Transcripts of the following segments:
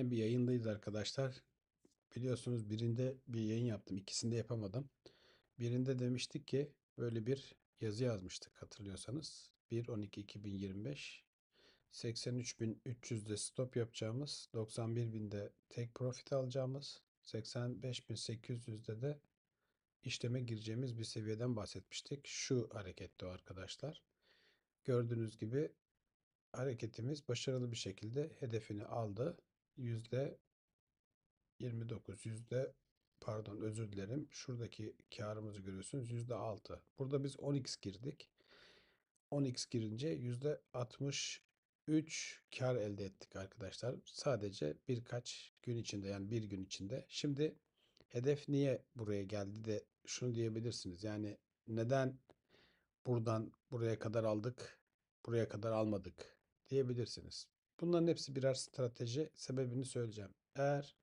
Yine bir yayındayız arkadaşlar. Biliyorsunuz birinde bir yayın yaptım. İkisinde yapamadım. Birinde demiştik ki böyle bir yazı yazmıştık hatırlıyorsanız. 1.12.2025 83.300'de stop yapacağımız, 91.000'de take profit alacağımız, 85.800'de de işleme gireceğimiz bir seviyeden bahsetmiştik. Şu harekette o arkadaşlar. Gördüğünüz gibi hareketimiz başarılı bir şekilde hedefini aldı. Yüzde 29, yüzde pardon özür dilerim. Şuradaki karımızı görüyorsunuz yüzde 6. Burada biz 10x girdik. 10x girince yüzde 63 kar elde ettik arkadaşlar. Sadece birkaç gün içinde yani bir gün içinde. Şimdi hedef niye buraya geldi de şunu diyebilirsiniz. Yani neden buradan buraya kadar aldık, buraya kadar almadık diyebilirsiniz. Bunların hepsi birer strateji. Sebebini söyleyeceğim. Eğer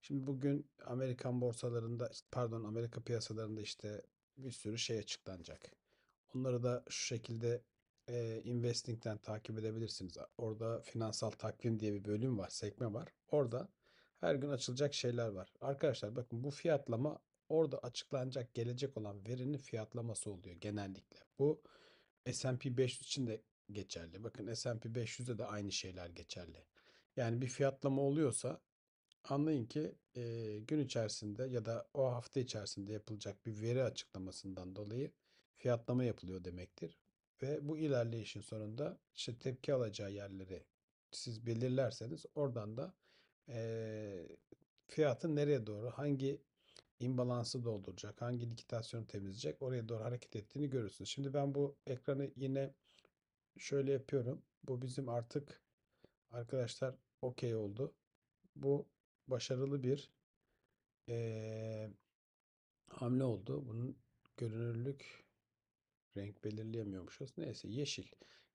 şimdi bugün Amerikan borsalarında pardon Amerika piyasalarında işte bir sürü şey açıklanacak. Onları da şu şekilde e, Investing'den takip edebilirsiniz. Orada finansal takvim diye bir bölüm var, sekme var. Orada her gün açılacak şeyler var. Arkadaşlar bakın bu fiyatlama orada açıklanacak gelecek olan verinin fiyatlaması oluyor genellikle. Bu S&P 500 için de geçerli. Bakın S&P 500'de de aynı şeyler geçerli. Yani bir fiyatlama oluyorsa anlayın ki e, gün içerisinde ya da o hafta içerisinde yapılacak bir veri açıklamasından dolayı fiyatlama yapılıyor demektir. Ve bu ilerleyişin sonunda işte tepki alacağı yerleri siz belirlerseniz oradan da e, fiyatın nereye doğru hangi imbalansı dolduracak, hangi likitasyonu temizleyecek oraya doğru hareket ettiğini görürsünüz. Şimdi ben bu ekranı yine şöyle yapıyorum. Bu bizim artık arkadaşlar okey oldu. Bu başarılı bir eee, hamle oldu. Bunun görünürlük renk belirleyemiyormuşuz. Neyse yeşil.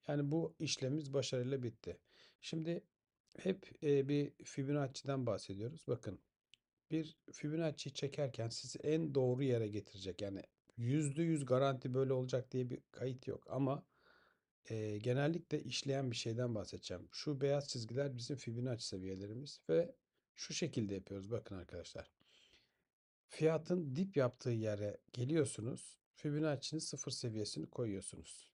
Yani bu işlemimiz başarıyla bitti. Şimdi hep e, bir Fibonacci'den bahsediyoruz. Bakın bir Fibonacci çekerken sizi en doğru yere getirecek. Yani %100 garanti böyle olacak diye bir kayıt yok. Ama e, genellikle işleyen bir şeyden bahsedeceğim. Şu beyaz çizgiler bizim Fibonacci seviyelerimiz ve şu şekilde yapıyoruz. Bakın arkadaşlar. Fiyatın dip yaptığı yere geliyorsunuz. Fibonacci'nin sıfır seviyesini koyuyorsunuz.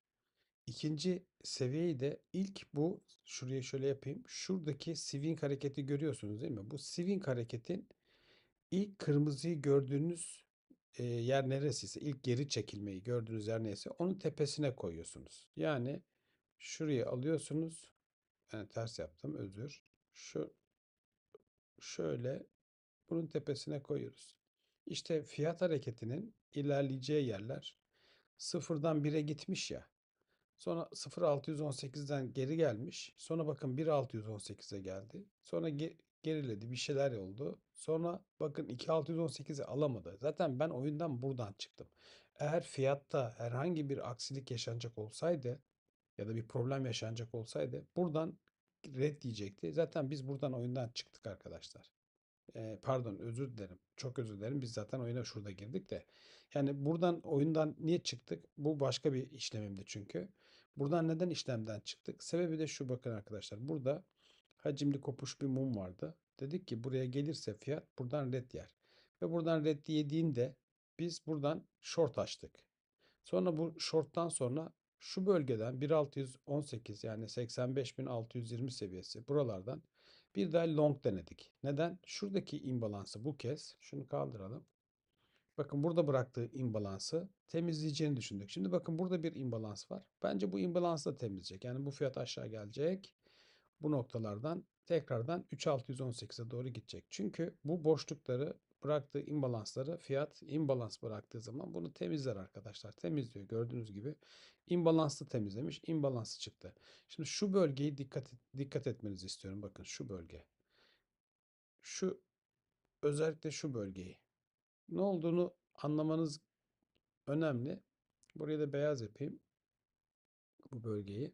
İkinci seviyeyi de ilk bu şuraya şöyle yapayım. Şuradaki swing hareketi görüyorsunuz değil mi? Bu swing hareketin ilk kırmızıyı gördüğünüz e, yer neresiyse ilk geri çekilmeyi gördüğünüz yer neyse onun tepesine koyuyorsunuz. Yani şurayı alıyorsunuz. Yani ters yaptım özür. Şu şöyle bunun tepesine koyuyoruz. İşte fiyat hareketinin ilerleyeceği yerler sıfırdan 1'e gitmiş ya. Sonra 0.618'den geri gelmiş. Sonra bakın 1.618'e geldi. Sonra geriledi. Bir şeyler oldu. Sonra bakın 2.618'i alamadı. Zaten ben oyundan buradan çıktım. Eğer fiyatta herhangi bir aksilik yaşanacak olsaydı ya da bir problem yaşanacak olsaydı buradan red diyecekti. Zaten biz buradan oyundan çıktık arkadaşlar. Ee, pardon özür dilerim. Çok özür dilerim. Biz zaten oyuna şurada girdik de. Yani buradan oyundan niye çıktık? Bu başka bir işlemimdi çünkü. Buradan neden işlemden çıktık? Sebebi de şu bakın arkadaşlar. Burada hacimli kopuş bir mum vardı. Dedik ki buraya gelirse fiyat buradan red yer. Ve buradan red yediğinde biz buradan short açtık. Sonra bu short'tan sonra şu bölgeden 1618 yani 85.620 seviyesi buralardan bir daha long denedik. Neden? Şuradaki imbalansı bu kez şunu kaldıralım. Bakın burada bıraktığı imbalansı temizleyeceğini düşündük. Şimdi bakın burada bir imbalans var. Bence bu imbalansı da temizleyecek. Yani bu fiyat aşağı gelecek. Bu noktalardan tekrardan 3618'e doğru gidecek. Çünkü bu boşlukları bıraktığı imbalansları fiyat imbalans bıraktığı zaman bunu temizler arkadaşlar. Temizliyor gördüğünüz gibi. imbalanslı temizlemiş. imbalansı çıktı. Şimdi şu bölgeyi dikkat dikkat etmenizi istiyorum. Bakın şu bölge. Şu özellikle şu bölgeyi. Ne olduğunu anlamanız önemli. Buraya da beyaz yapayım. Bu bölgeyi.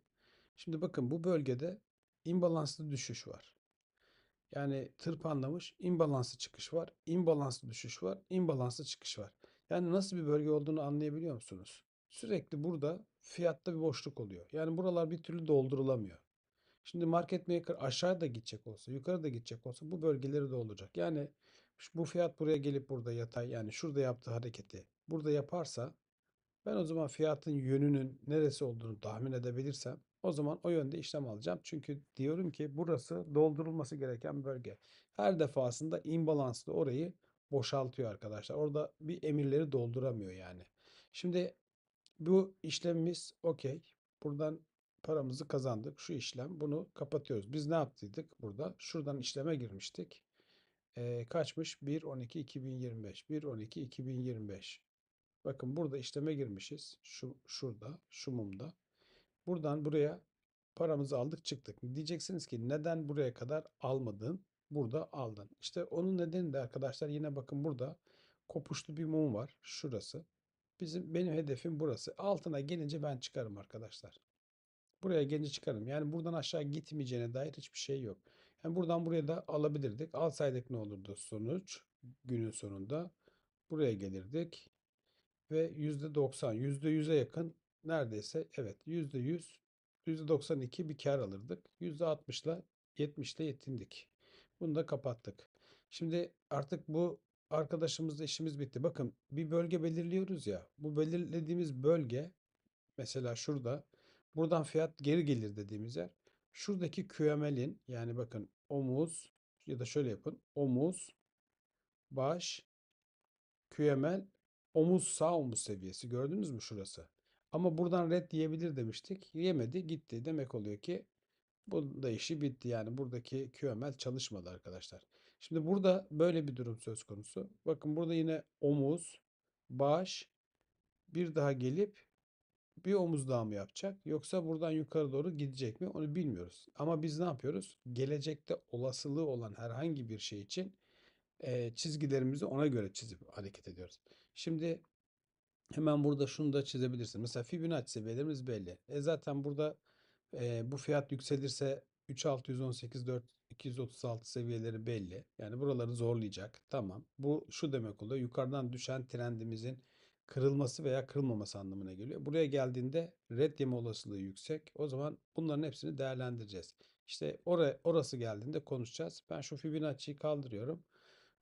Şimdi bakın bu bölgede imbalanslı düşüş var. Yani tırpanlamış, imbalanslı çıkış var, imbalanslı düşüş var, imbalanslı çıkış var. Yani nasıl bir bölge olduğunu anlayabiliyor musunuz? Sürekli burada fiyatta bir boşluk oluyor. Yani buralar bir türlü doldurulamıyor. Şimdi market maker aşağı da gidecek olsa, yukarı da gidecek olsa bu bölgeleri dolduracak. Yani bu fiyat buraya gelip burada yatay yani şurada yaptığı hareketi burada yaparsa ben o zaman fiyatın yönünün neresi olduğunu tahmin edebilirsem o zaman o yönde işlem alacağım. Çünkü diyorum ki burası doldurulması gereken bölge. Her defasında imbalanslı orayı boşaltıyor arkadaşlar. Orada bir emirleri dolduramıyor yani. Şimdi bu işlemimiz okey. Buradan paramızı kazandık. Şu işlem. Bunu kapatıyoruz. Biz ne yaptıydık burada? Şuradan işleme girmiştik. E, kaçmış? 1.12.2025. 1.12.2025. Bakın burada işleme girmişiz. Şu şurada, şu mumda. Buradan buraya paramızı aldık, çıktık. Diyeceksiniz ki neden buraya kadar almadın? Burada aldın. İşte onun nedeni de arkadaşlar yine bakın burada kopuşlu bir mum var. Şurası. Bizim benim hedefim burası. Altına gelince ben çıkarım arkadaşlar. Buraya gelince çıkarım. Yani buradan aşağı gitmeyeceğine dair hiçbir şey yok. Yani buradan buraya da alabilirdik. Alsaydık ne olurdu sonuç? Günün sonunda buraya gelirdik ve %90, %100'e yakın neredeyse evet %100, %92 bir kar alırdık. %60 ile 70 ile yetindik. Bunu da kapattık. Şimdi artık bu arkadaşımızla işimiz bitti. Bakın bir bölge belirliyoruz ya. Bu belirlediğimiz bölge mesela şurada buradan fiyat geri gelir dediğimiz yer. Şuradaki QML'in yani bakın omuz ya da şöyle yapın. Omuz, baş, QML Omuz sağ omuz seviyesi gördünüz mü şurası? Ama buradan red diyebilir demiştik. Yemedi gitti. Demek oluyor ki bu da işi bitti. Yani buradaki QML çalışmadı arkadaşlar. Şimdi burada böyle bir durum söz konusu. Bakın burada yine omuz, baş bir daha gelip bir omuz daha mı yapacak? Yoksa buradan yukarı doğru gidecek mi? Onu bilmiyoruz. Ama biz ne yapıyoruz? Gelecekte olasılığı olan herhangi bir şey için e, çizgilerimizi ona göre çizip hareket ediyoruz. Şimdi hemen burada şunu da çizebilirsin. Mesela Fibonacci seviyelerimiz belli. E zaten burada e, bu fiyat yükselirse 3618 4 236 seviyeleri belli. Yani buraları zorlayacak. Tamam. Bu şu demek oluyor. Yukarıdan düşen trendimizin kırılması veya kırılmaması anlamına geliyor. Buraya geldiğinde red yeme olasılığı yüksek. O zaman bunların hepsini değerlendireceğiz. İşte oraya, orası geldiğinde konuşacağız. Ben şu Fibonacci'yi kaldırıyorum.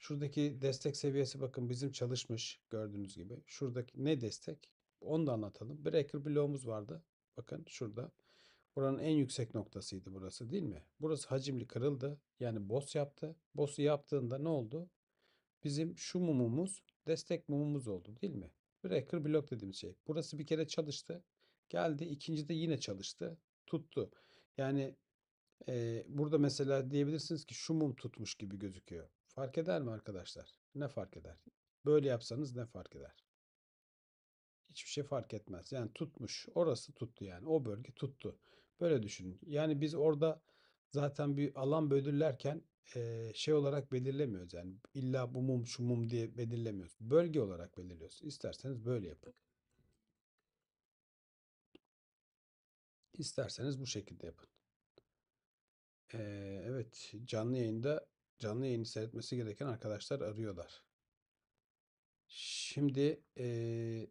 Şuradaki destek seviyesi bakın bizim çalışmış gördüğünüz gibi. Şuradaki ne destek? Onu da anlatalım. Breaker bloğumuz vardı. Bakın şurada. Buranın en yüksek noktasıydı burası değil mi? Burası hacimli kırıldı. Yani boss yaptı. Boss'u yaptığında ne oldu? Bizim şu mumumuz destek mumumuz oldu değil mi? Breaker blok dediğimiz şey. Burası bir kere çalıştı. Geldi. ikinci de yine çalıştı. Tuttu. Yani e, burada mesela diyebilirsiniz ki şu mum tutmuş gibi gözüküyor. Fark eder mi arkadaşlar? Ne fark eder? Böyle yapsanız ne fark eder? Hiçbir şey fark etmez. Yani tutmuş. Orası tuttu yani. O bölge tuttu. Böyle düşünün. Yani biz orada zaten bir alan belirlerken şey olarak belirlemiyoruz. Yani illa bu mum şu mum diye belirlemiyoruz. Bölge olarak belirliyoruz. İsterseniz böyle yapın. İsterseniz bu şekilde yapın. Ee, evet canlı yayında canlı yayını seyretmesi gereken arkadaşlar arıyorlar. Şimdi ee,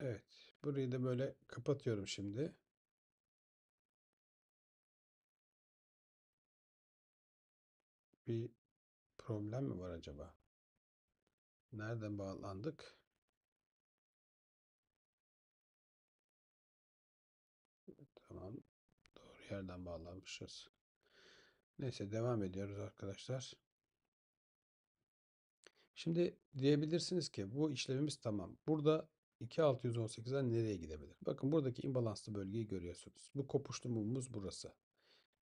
evet burayı da böyle kapatıyorum şimdi. Bir problem mi var acaba? Nereden bağlandık? Yerden bağlanmışız. Neyse devam ediyoruz arkadaşlar. Şimdi diyebilirsiniz ki bu işlemimiz tamam. Burada 2618'den nereye gidebilir? Bakın buradaki imbalanslı bölgeyi görüyorsunuz. Bu kopuşlu mumumuz burası.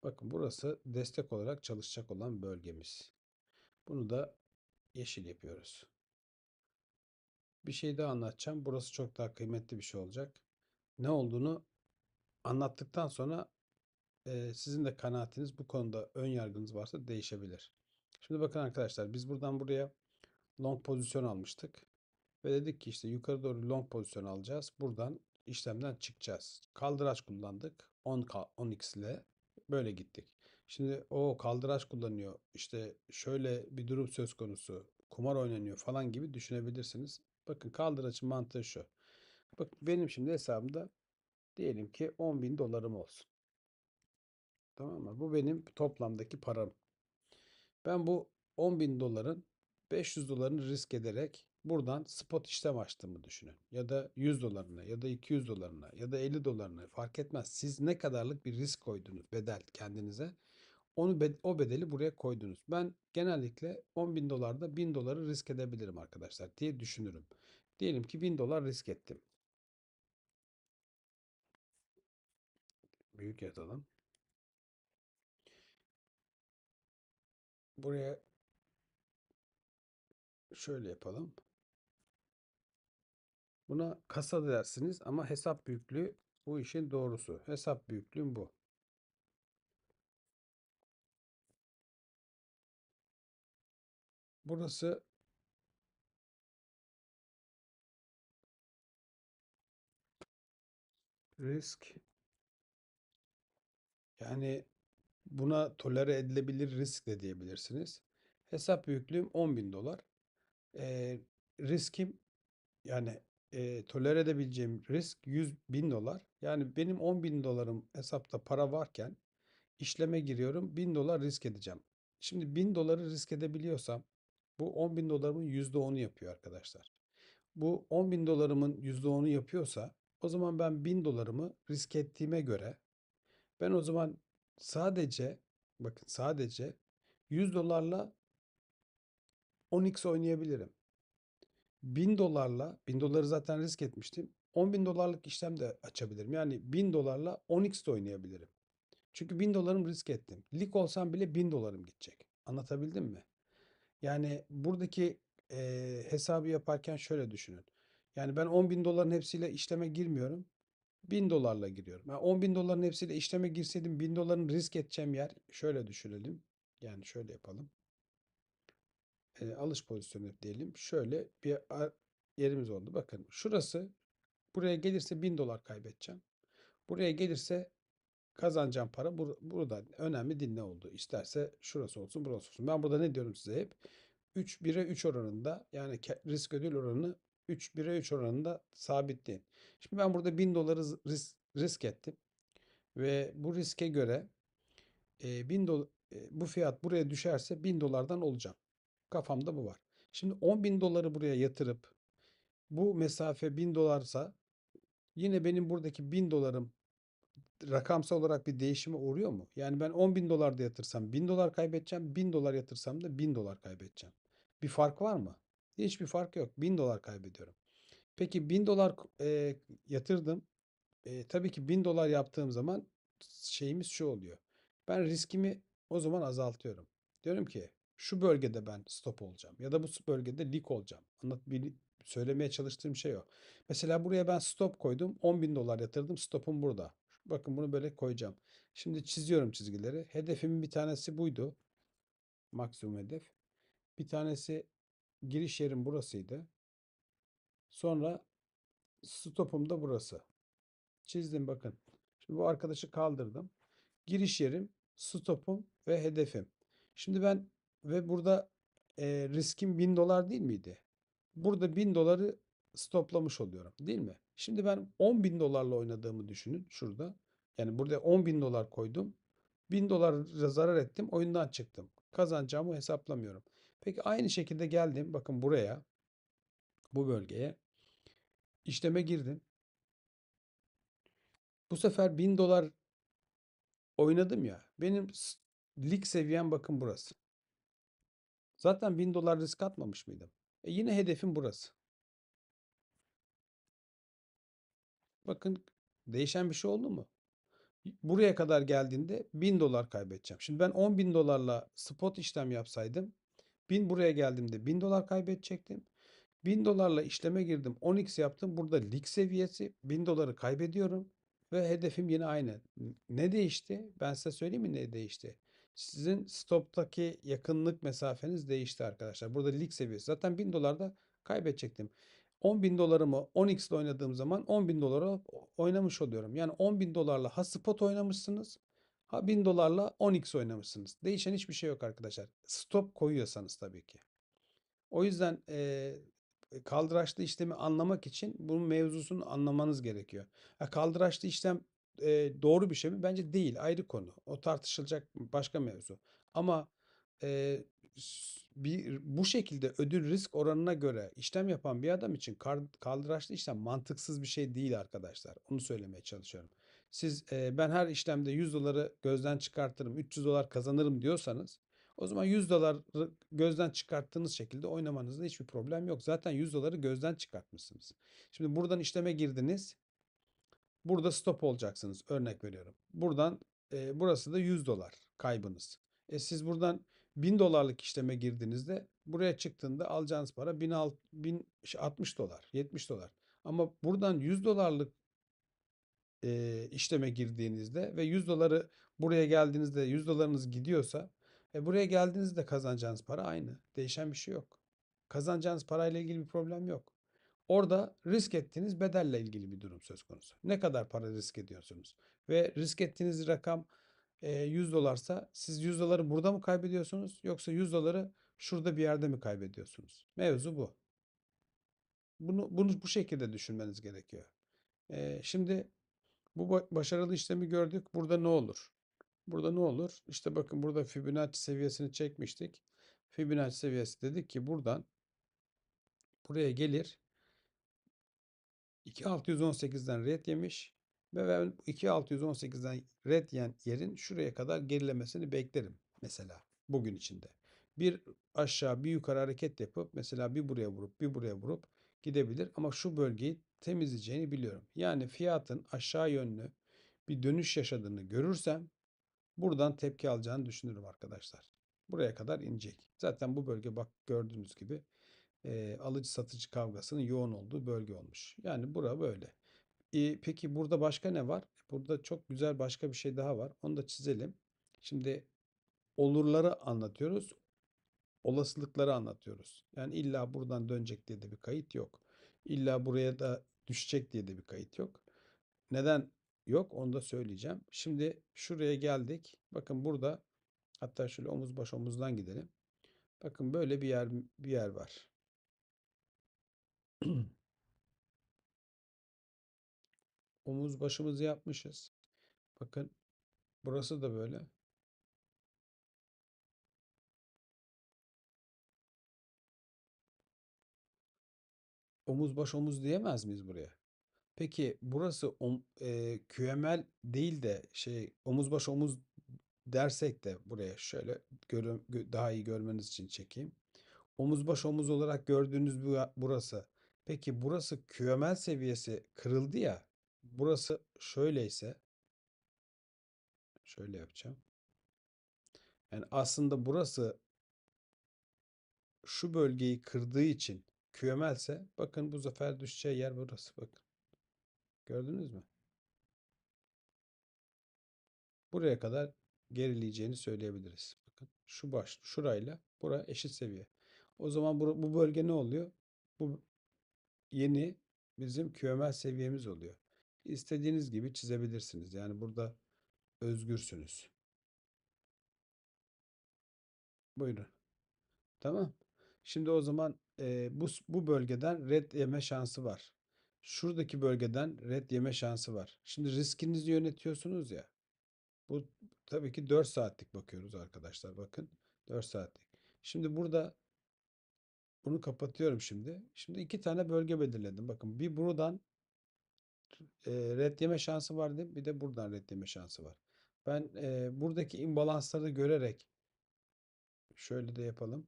Bakın burası destek olarak çalışacak olan bölgemiz. Bunu da yeşil yapıyoruz. Bir şey daha anlatacağım. Burası çok daha kıymetli bir şey olacak. Ne olduğunu anlattıktan sonra sizin de kanaatiniz bu konuda ön yargınız varsa değişebilir. Şimdi bakın arkadaşlar biz buradan buraya long pozisyon almıştık. Ve dedik ki işte yukarı doğru long pozisyon alacağız. Buradan işlemden çıkacağız. Kaldıraç kullandık. 10 10x ile böyle gittik. Şimdi o kaldıraç kullanıyor. İşte şöyle bir durum söz konusu. Kumar oynanıyor falan gibi düşünebilirsiniz. Bakın kaldıraçın mantığı şu. Bak benim şimdi hesabımda diyelim ki 10 bin dolarım olsun. Tamam mı? Bu benim toplamdaki param. Ben bu 10 bin doların 500 dolarını risk ederek buradan spot işlem açtığımı düşünün. Ya da 100 dolarına ya da 200 dolarına ya da 50 dolarına fark etmez. Siz ne kadarlık bir risk koydunuz bedel kendinize. Onu o bedeli buraya koydunuz. Ben genellikle 10 bin dolarda 1000 doları risk edebilirim arkadaşlar diye düşünürüm. Diyelim ki 1000 dolar risk ettim. Büyük yazalım. Buraya şöyle yapalım. Buna kasa dersiniz ama hesap büyüklüğü bu işin doğrusu. Hesap büyüklüğüm bu. Burası risk yani buna tolere edilebilir risk de diyebilirsiniz. Hesap büyüklüğüm 10 bin dolar. E, riskim yani e, tolere edebileceğim risk 100 bin dolar. Yani benim 10 bin dolarım hesapta para varken işleme giriyorum 1000 dolar risk edeceğim. Şimdi 1000 doları risk edebiliyorsam bu 10 bin dolarımın %10'u yapıyor arkadaşlar. Bu 10 bin dolarımın %10'u yapıyorsa o zaman ben 1000 dolarımı risk ettiğime göre ben o zaman sadece bakın sadece 100 dolarla 10x oynayabilirim. 1000 dolarla 1000 doları zaten risk etmiştim. 10 bin dolarlık işlem de açabilirim. Yani 1000 dolarla 10x de oynayabilirim. Çünkü 1000 dolarım risk ettim. Lig olsam bile 1000 dolarım gidecek. Anlatabildim mi? Yani buradaki e, hesabı yaparken şöyle düşünün. Yani ben 10 bin doların hepsiyle işleme girmiyorum. 1000 dolarla giriyorum. Yani 10 bin doların hepsiyle işleme girseydim 1000 doların risk edeceğim yer şöyle düşünelim. Yani şöyle yapalım. E, alış pozisyonu diyelim. Şöyle bir yerimiz oldu. Bakın şurası buraya gelirse 1000 dolar kaybedeceğim. Buraya gelirse kazanacağım para bur burada önemli ne oldu. İsterse şurası olsun burası olsun. Ben burada ne diyorum size hep? 3 1'e 3 oranında yani risk ödül oranını 3 1'e 3 oranında sabitleyin. Şimdi ben burada 1000 doları risk, risk ettim. Ve bu riske göre e, 1000 dolar e, bu fiyat buraya düşerse 1000 dolardan olacağım. Kafamda bu var. Şimdi 10 bin doları buraya yatırıp bu mesafe 1000 dolarsa yine benim buradaki 1000 dolarım rakamsal olarak bir değişime uğruyor mu? Yani ben 10 bin dolar da yatırsam 1000 dolar kaybedeceğim. 1000 dolar yatırsam da 1000 dolar kaybedeceğim. Bir fark var mı? Hiçbir fark yok. 1000 dolar kaybediyorum. Peki 1000 dolar e, yatırdım. E, tabii ki 1000 dolar yaptığım zaman şeyimiz şu oluyor. Ben riskimi o zaman azaltıyorum. Diyorum ki şu bölgede ben stop olacağım ya da bu bölgede lik olacağım. Anlat, bir, söylemeye çalıştığım şey o. Mesela buraya ben stop koydum. 10 bin dolar yatırdım. Stopum burada. Bakın bunu böyle koyacağım. Şimdi çiziyorum çizgileri. Hedefimin bir tanesi buydu. Maksimum hedef. Bir tanesi giriş yerim burasıydı. Sonra stopum da burası. Çizdim bakın. Şimdi bu arkadaşı kaldırdım. Giriş yerim, stopum ve hedefim. Şimdi ben ve burada e, riskim 1000 dolar değil miydi? Burada 1000 doları stoplamış oluyorum değil mi? Şimdi ben 10 bin dolarla oynadığımı düşünün şurada. Yani burada 10 bin dolar koydum. 1000 dolar zarar ettim. Oyundan çıktım. Kazanacağımı hesaplamıyorum. Peki aynı şekilde geldim. Bakın buraya. Bu bölgeye. işleme girdim. Bu sefer 1000 dolar oynadım ya. Benim lig seviyem bakın burası. Zaten 1000 dolar risk atmamış mıydım? E yine hedefim burası. Bakın değişen bir şey oldu mu? Buraya kadar geldiğinde 1000 dolar kaybedeceğim. Şimdi ben 10 bin dolarla spot işlem yapsaydım 1000 buraya geldiğimde 1000 dolar kaybedecektim. 1000 dolarla işleme girdim. 10x yaptım. Burada lig seviyesi 1000 doları kaybediyorum. Ve hedefim yine aynı. Ne değişti? Ben size söyleyeyim mi ne değişti? Sizin stoptaki yakınlık mesafeniz değişti arkadaşlar. Burada lig seviyesi. Zaten 1000 dolarda kaybedecektim. 10 bin dolarımı 10x ile oynadığım zaman 10 bin dolara oynamış oluyorum. Yani 10 bin dolarla ha spot oynamışsınız ha 1000 dolarla 10x oynamışsınız. Değişen hiçbir şey yok arkadaşlar. Stop koyuyorsanız tabii ki. O yüzden e, kaldıraçlı işlemi anlamak için bunun mevzusunu anlamanız gerekiyor. Ha, kaldıraçlı işlem e, doğru bir şey mi? Bence değil. Ayrı konu. O tartışılacak başka mevzu. Ama e, bir bu şekilde ödül risk oranına göre işlem yapan bir adam için kaldıraçlı işlem mantıksız bir şey değil arkadaşlar. Onu söylemeye çalışıyorum. Siz e, ben her işlemde 100 doları gözden çıkartırım, 300 dolar kazanırım diyorsanız o zaman 100 doları gözden çıkarttığınız şekilde oynamanızda hiçbir problem yok. Zaten 100 doları gözden çıkartmışsınız. Şimdi buradan işleme girdiniz. Burada stop olacaksınız. Örnek veriyorum. Buradan e, burası da 100 dolar kaybınız. E siz buradan 1000 dolarlık işleme girdiğinizde buraya çıktığında alacağınız para 1060 dolar, 70 dolar. Ama buradan 100 dolarlık e, işleme girdiğinizde ve 100 doları buraya geldiğinizde 100 dolarınız gidiyorsa e, buraya geldiğinizde kazanacağınız para aynı. Değişen bir şey yok. Kazanacağınız parayla ilgili bir problem yok. Orada risk ettiğiniz bedelle ilgili bir durum söz konusu. Ne kadar para risk ediyorsunuz? Ve risk ettiğiniz rakam 100 dolarsa siz 100 doları burada mı kaybediyorsunuz yoksa 100 doları şurada bir yerde mi kaybediyorsunuz? Mevzu bu. Bunu, bunu bu şekilde düşünmeniz gerekiyor. şimdi bu başarılı işlemi gördük. Burada ne olur? Burada ne olur? İşte bakın burada Fibonacci seviyesini çekmiştik. Fibonacci seviyesi dedik ki buradan buraya gelir. 2618'den red yemiş. Ve ben 2618'den red yiyen yerin şuraya kadar gerilemesini beklerim mesela bugün içinde. Bir aşağı bir yukarı hareket yapıp mesela bir buraya vurup bir buraya vurup gidebilir ama şu bölgeyi temizleyeceğini biliyorum. Yani fiyatın aşağı yönlü bir dönüş yaşadığını görürsem buradan tepki alacağını düşünürüm arkadaşlar. Buraya kadar inecek. Zaten bu bölge bak gördüğünüz gibi e, alıcı satıcı kavgasının yoğun olduğu bölge olmuş. Yani bura böyle. E, peki burada başka ne var? Burada çok güzel başka bir şey daha var. Onu da çizelim. Şimdi olurları anlatıyoruz. Olasılıkları anlatıyoruz. Yani illa buradan dönecek diye de bir kayıt yok. İlla buraya da düşecek diye de bir kayıt yok. Neden yok onu da söyleyeceğim. Şimdi şuraya geldik. Bakın burada hatta şöyle omuz baş omuzdan gidelim. Bakın böyle bir yer bir yer var. Omuz başımızı yapmışız. Bakın burası da böyle. Omuz baş omuz diyemez miyiz buraya? Peki burası om, QML değil de şey omuz baş omuz dersek de buraya şöyle görü, daha iyi görmeniz için çekeyim. Omuz baş omuz olarak gördüğünüz bu burası. Peki burası QML seviyesi kırıldı ya. Burası şöyleyse şöyle yapacağım. Yani aslında burası şu bölgeyi kırdığı için QML ise bakın bu sefer düşeceği yer burası bakın. Gördünüz mü? Buraya kadar gerileyeceğini söyleyebiliriz. Bakın şu baş şurayla bura eşit seviye. O zaman bu, bu bölge ne oluyor? Bu yeni bizim QML seviyemiz oluyor. İstediğiniz gibi çizebilirsiniz. Yani burada özgürsünüz. Buyurun. Tamam. Şimdi o zaman e, bu, bu bölgeden red yeme şansı var. Şuradaki bölgeden red yeme şansı var. Şimdi riskinizi yönetiyorsunuz ya. Bu tabii ki 4 saatlik bakıyoruz arkadaşlar. Bakın 4 saatlik. Şimdi burada bunu kapatıyorum şimdi. Şimdi iki tane bölge belirledim. Bakın bir buradan e, red yeme şansı var değil mi? Bir de buradan red yeme şansı var. Ben e, buradaki imbalansları görerek şöyle de yapalım.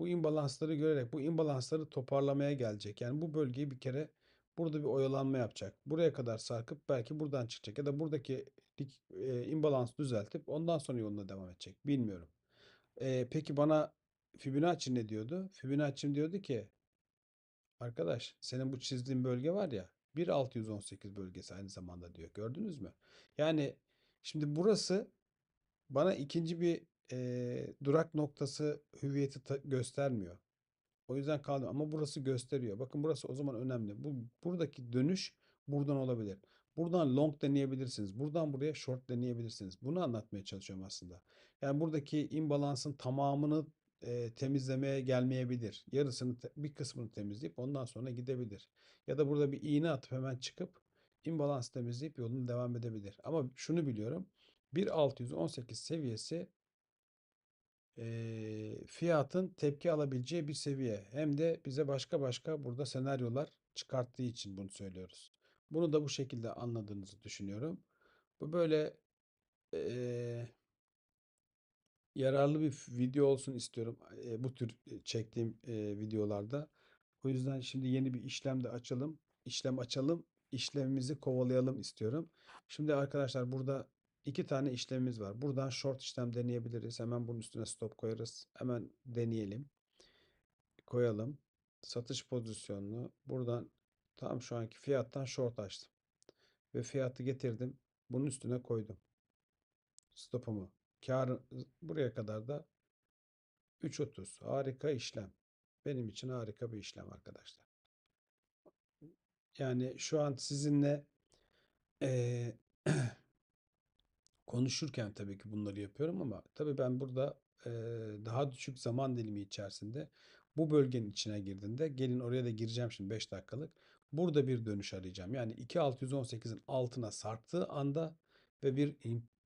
Bu imbalansları görerek bu imbalansları toparlamaya gelecek. Yani bu bölgeyi bir kere burada bir oyalanma yapacak. Buraya kadar sarkıp belki buradan çıkacak ya da buradaki e, imbalans düzeltip ondan sonra yoluna devam edecek. Bilmiyorum. E, peki bana Fibonacci ne diyordu? Fibonacci diyordu ki arkadaş senin bu çizdiğin bölge var ya 1.618 bölgesi aynı zamanda diyor. Gördünüz mü? Yani şimdi burası bana ikinci bir e, durak noktası hüviyeti göstermiyor. O yüzden kaldım ama burası gösteriyor. Bakın burası o zaman önemli. Bu buradaki dönüş buradan olabilir. Buradan long deneyebilirsiniz. Buradan buraya short deneyebilirsiniz. Bunu anlatmaya çalışıyorum aslında. Yani buradaki imbalansın tamamını e, temizlemeye gelmeyebilir. Yarısını bir kısmını temizleyip ondan sonra gidebilir. Ya da burada bir iğne atıp hemen çıkıp imbalans temizleyip yolunu devam edebilir. Ama şunu biliyorum. 1.618 seviyesi fiyatın tepki alabileceği bir seviye. Hem de bize başka başka burada senaryolar çıkarttığı için bunu söylüyoruz. Bunu da bu şekilde anladığınızı düşünüyorum. Bu böyle e, yararlı bir video olsun istiyorum e, bu tür çektiğim e, videolarda. O yüzden şimdi yeni bir işlem de açalım. İşlem açalım. İşlemimizi kovalayalım istiyorum. Şimdi arkadaşlar burada iki tane işlemimiz var. Buradan short işlem deneyebiliriz. Hemen bunun üstüne stop koyarız. Hemen deneyelim. Koyalım. Satış pozisyonunu buradan tam şu anki fiyattan short açtım. Ve fiyatı getirdim. Bunun üstüne koydum. Stopumu. Kar buraya kadar da 3.30. Harika işlem. Benim için harika bir işlem arkadaşlar. Yani şu an sizinle eee, konuşurken tabii ki bunları yapıyorum ama tabii ben burada eee, daha düşük zaman dilimi içerisinde bu bölgenin içine girdiğinde gelin oraya da gireceğim şimdi 5 dakikalık. Burada bir dönüş arayacağım. Yani 2618'in altına sarktığı anda ve bir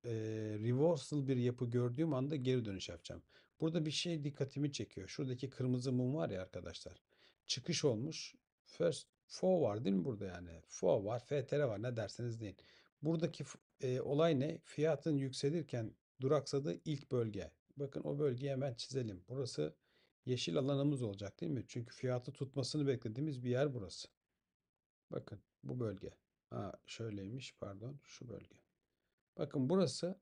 eee, reversal bir yapı gördüğüm anda geri dönüş yapacağım. Burada bir şey dikkatimi çekiyor. Şuradaki kırmızı mum var ya arkadaşlar. Çıkış olmuş. First FO var değil mi burada yani? FO var, FTR var ne derseniz deyin. Buradaki e, olay ne? Fiyatın yükselirken duraksadığı ilk bölge. Bakın o bölgeyi hemen çizelim. Burası yeşil alanımız olacak değil mi? Çünkü fiyatı tutmasını beklediğimiz bir yer burası. Bakın bu bölge. Ha şöyleymiş pardon şu bölge. Bakın burası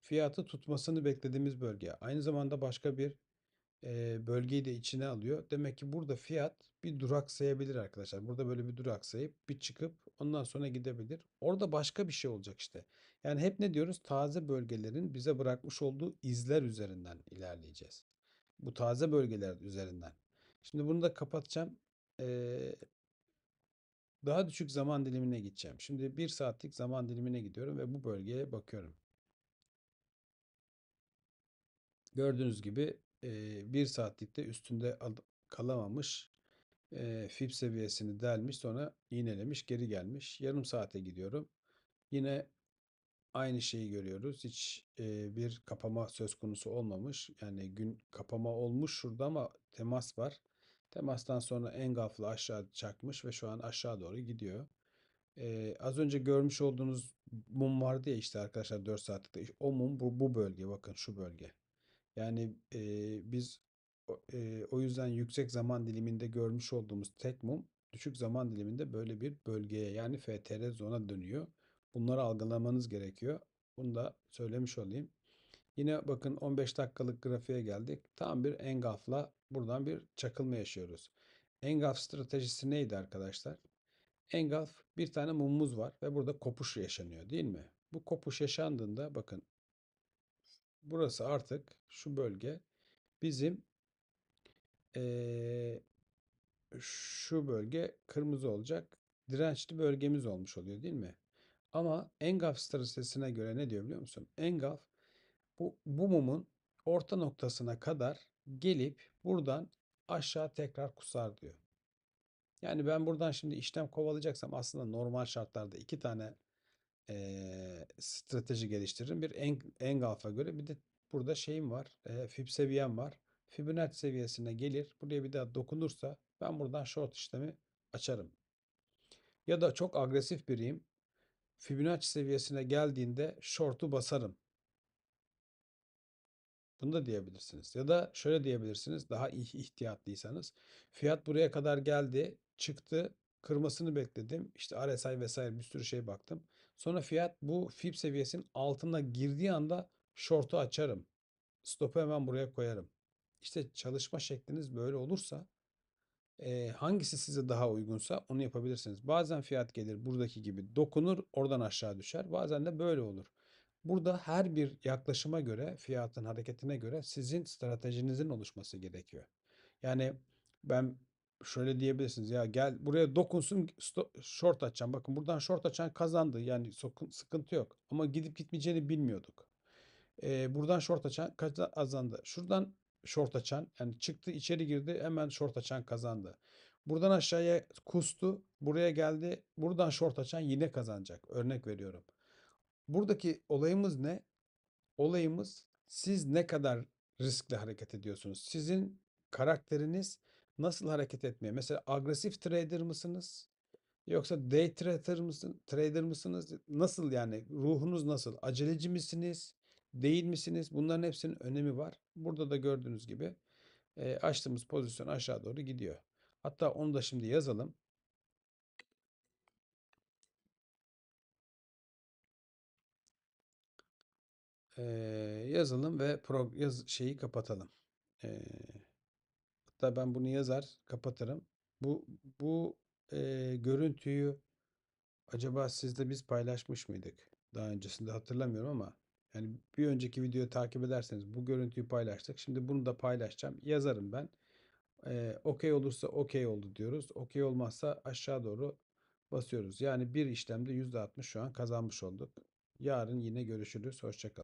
fiyatı tutmasını beklediğimiz bölge. Aynı zamanda başka bir bölgeyi de içine alıyor. Demek ki burada fiyat bir duraksayabilir arkadaşlar. Burada böyle bir duraksayıp bir çıkıp ondan sonra gidebilir. Orada başka bir şey olacak işte. Yani hep ne diyoruz? Taze bölgelerin bize bırakmış olduğu izler üzerinden ilerleyeceğiz. Bu taze bölgeler üzerinden. Şimdi bunu da kapatacağım. Ee, daha düşük zaman dilimine gideceğim. Şimdi bir saatlik zaman dilimine gidiyorum ve bu bölgeye bakıyorum. Gördüğünüz gibi e, bir saatlikte üstünde al- kalamamış. E, fib seviyesini delmiş sonra iğnelemiş geri gelmiş. Yarım saate gidiyorum. Yine aynı şeyi görüyoruz. Hiç e, bir kapama söz konusu olmamış. Yani gün kapama olmuş şurada ama temas var. Temastan sonra engulf'la aşağı çakmış ve şu an aşağı doğru gidiyor. E, az önce görmüş olduğunuz mum vardı ya işte arkadaşlar 4 saatlikte. O mum bu, bu bölge bakın şu bölge. Yani e, biz e, o yüzden yüksek zaman diliminde görmüş olduğumuz tek mum düşük zaman diliminde böyle bir bölgeye yani FTR zona dönüyor. Bunları algılamanız gerekiyor. Bunu da söylemiş olayım. Yine bakın 15 dakikalık grafiğe geldik. Tam bir engulf'la buradan bir çakılma yaşıyoruz. Engulf stratejisi neydi arkadaşlar? Engulf bir tane mumumuz var ve burada kopuş yaşanıyor değil mi? Bu kopuş yaşandığında bakın burası artık şu bölge bizim eee, şu bölge kırmızı olacak. Dirençli bölgemiz olmuş oluyor değil mi? Ama Engulf stratejisine göre ne diyor biliyor musun? Engulf bu, bu mumun orta noktasına kadar gelip buradan aşağı tekrar kusar diyor. Yani ben buradan şimdi işlem kovalayacaksam aslında normal şartlarda iki tane eee, strateji geliştiririm. Bir en- Engulf'a göre bir de burada şeyim var. E, Fib seviyem var. Fibonacci seviyesine gelir. Buraya bir daha dokunursa ben buradan short işlemi açarım. Ya da çok agresif biriyim. Fibonacci seviyesine geldiğinde short'u basarım. Bunu da diyebilirsiniz. Ya da şöyle diyebilirsiniz daha ih- ihtiyatlıysanız. Fiyat buraya kadar geldi, çıktı, kırmasını bekledim. İşte RSI vesaire bir sürü şey baktım. Sonra fiyat bu fib seviyesinin altına girdiği anda short'u açarım. Stop'u hemen buraya koyarım. İşte çalışma şekliniz böyle olursa e, hangisi size daha uygunsa onu yapabilirsiniz. Bazen fiyat gelir buradaki gibi dokunur oradan aşağı düşer. Bazen de böyle olur. Burada her bir yaklaşıma göre fiyatın hareketine göre sizin stratejinizin oluşması gerekiyor. Yani ben şöyle diyebilirsiniz ya gel buraya dokunsun short açacağım. Bakın buradan short açan kazandı. Yani sıkıntı yok. Ama gidip gitmeyeceğini bilmiyorduk. Ee, buradan short açan kaza- kazandı. Şuradan short açan yani çıktı içeri girdi hemen short açan kazandı. Buradan aşağıya kustu. Buraya geldi. Buradan short açan yine kazanacak. Örnek veriyorum. Buradaki olayımız ne? Olayımız siz ne kadar riskli hareket ediyorsunuz? Sizin karakteriniz nasıl hareket etmeye? Mesela agresif trader mısınız? Yoksa day trader mısın, trader mısınız? Nasıl yani? Ruhunuz nasıl? Aceleci misiniz? Değil misiniz? Bunların hepsinin önemi var. Burada da gördüğünüz gibi e, açtığımız pozisyon aşağı doğru gidiyor. Hatta onu da şimdi yazalım. Ee, yazalım ve yaz şeyi kapatalım. Ee, hatta ben bunu yazar kapatırım. Bu bu e, görüntüyü acaba sizde biz paylaşmış mıydık? Daha öncesinde hatırlamıyorum ama yani bir önceki videoyu takip ederseniz bu görüntüyü paylaştık. Şimdi bunu da paylaşacağım. Yazarım ben. Ee, okey olursa okey oldu diyoruz. Okey olmazsa aşağı doğru basıyoruz. Yani bir işlemde %60 şu an kazanmış olduk. Yarın yine görüşürüz. Hoşça kalın.